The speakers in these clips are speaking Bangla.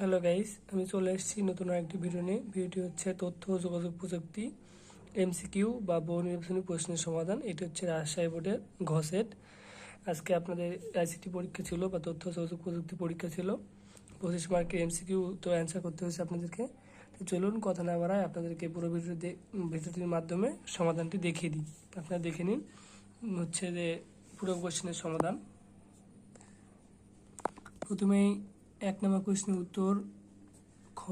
হ্যালো গাইস আমি চলে এসেছি নতুন একটি ভিডিও নিয়ে। ভিডিওটি হচ্ছে তথ্য ও যোগাযোগ প্রযুক্তি এমসিকিউ বা বহু নির্বাচনী প্রশ্নের সমাধান। এটি হচ্ছে রাজশাহী বোর্ডের ঘসেট। আজকে আপনাদের আইসিটি পরীক্ষা ছিল বা তথ্য, যোগাযোগ প্রযুক্তি পরীক্ষা ছিল। পঁচিশ মার্কের এমসিকিউ তো অ্যান্সার করতে হয়েছে আপনাদেরকে। তো চলুন কথা না বাড়ায় আপনাদেরকে পুরো ভিডিও ভিডিওটির মাধ্যমে সমাধানটি দেখিয়ে দিই। আপনারা দেখে নিন, হচ্ছে যে পুরো কোশ্চেনের সমাধান। প্রথমেই এক নম্বর প্রশ্নের উত্তর খ।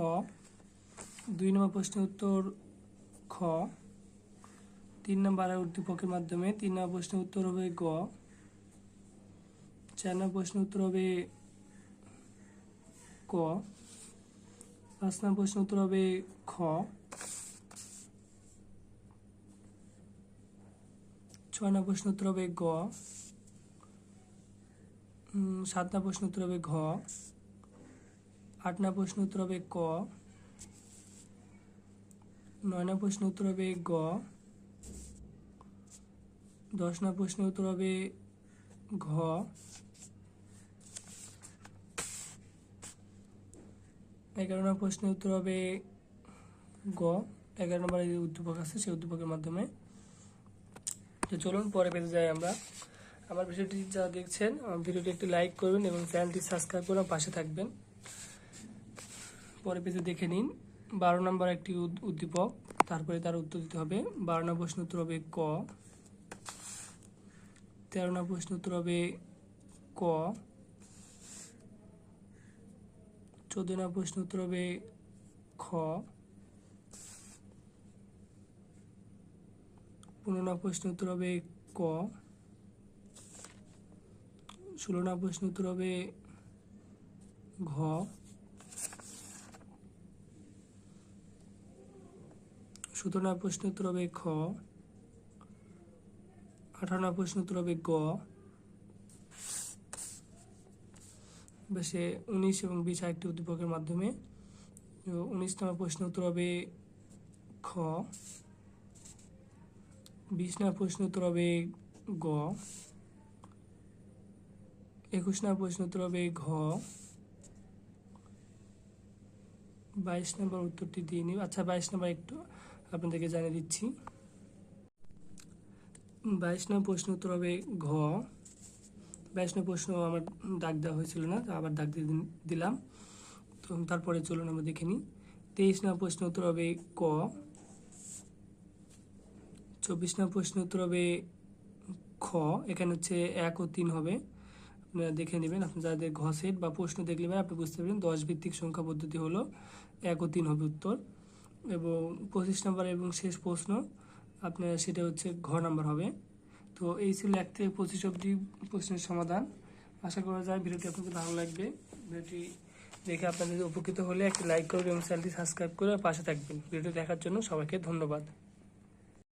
দুই নম্বর প্রশ্নের উত্তর খ। তিন নম্বর উদ্দীপকের মাধ্যমে তিন নম্বর প্রশ্নের উত্তর হবে গ। চার নম্বর প্রশ্নের উত্তর হবে ক। পাঁচ নম্বর প্রশ্নের উত্তর হবে খ। ছয় নম্বর প্রশ্ন উত্তর হবে গ। সাত নম্বর প্রশ্ন উত্তর হবে ঘ। আট নম্বর প্রশ্ন উত্তর হবে ক। নয় নম্বর প্রশ্ন উত্তর হবে গ। দশ নম্বর প্রশ্ন উত্তর হবে ঘ। এগারো নম্বর প্রশ্নের উত্তর হবে গ। এগারো নম্বর যে উদ্দীপক আছে, সেই উদ্দীপকের মাধ্যমে। তো চলুন, পরে পেতে যাই আমরা। আমার ভিডিওটি যারা দেখছেন ভিডিওটি একটি লাইক করবেন এবং চ্যানেলটি সাবস্ক্রাইব করে পাশে থাকবেন। পরে পেজে দেখে নিন। বারো নম্বর একটি উদ- উদ্দীপক, তারপরে তার উত্তর দিতে হবে, বারো নম্বর প্রশ্ন উত্তর হবে ক। তেরো নম্বর প্রশ্ন উত্তর হবে ক। চোদ্দ নম্বর প্রশ্ন উত্তর হবে খ। পনেরো নম্বর প্রশ্ন উত্তর হবে ক। ষোলো নম্বর প্রশ্ন উত্তর হবে ঘ। সতেরো প্রশ্ন উত্তর হবে খ। আঠারো প্রশ্ন উত্তর হবে গ। বেশে উনিশ এবং বিশ আরেকটি উদ্দীপকের মাধ্যমে। তো উনিশ নম্বর প্রশ্ন উত্তর হবে খ। বিশ নম্বর প্রশ্ন উত্তর হবে গ। একুশ নম্বর প্রশ্ন উত্তর হবে ঘ। বাইশ নম্বর উত্তরটি দিয়ে নিব। আচ্ছা বাইশ নম্বর একটু। আপনাদেরকে জানিয়ে দিচ্ছি। বাইশ নম্বর প্রশ্ন উত্তর হবে ঘ। বাইশ নম্বর প্রশ্ন আমার দাগ দেওয়া হয়েছিল না আবার দাগ দিয়ে দিলাম। তো তারপরে চলুন আমরা দেখে নিই। তেইশ নম্বর প্রশ্ন উত্তর হবে ক। চব্বিশ নম্বর প্রশ্ন উত্তর হবে খ। এখানে হচ্ছে এক ও তিন হবে। আপনারা দেখে নেবেন, আপনি যাদের ঘ সেট বা প্রশ্ন দেখলে আপনি বুঝতে পারবেন দশ ভিত্তিক সংখ্যা পদ্ধতি হলো। এক ও তিন হবে উত্তর। এবং পঁচিশ নম্বর এবং শেষ প্রশ্ন, আপনার সেটা হচ্ছে ঘ নম্বর হবে। তো এই ছিল এক থেকে পঁচিশ অব্দি প্রশ্নের সমাধান। আশা করা যায় ভিডিওটি আপনাকে ভালো লাগবে। ভিডিওটি দেখে আপনাদের উপকৃত হলে একটি লাইক করবেন এবং চ্যানেলটি সাবস্ক্রাইব করে পাশে থাকবেন। ভিডিওটি দেখার জন্য সবাইকে ধন্যবাদ।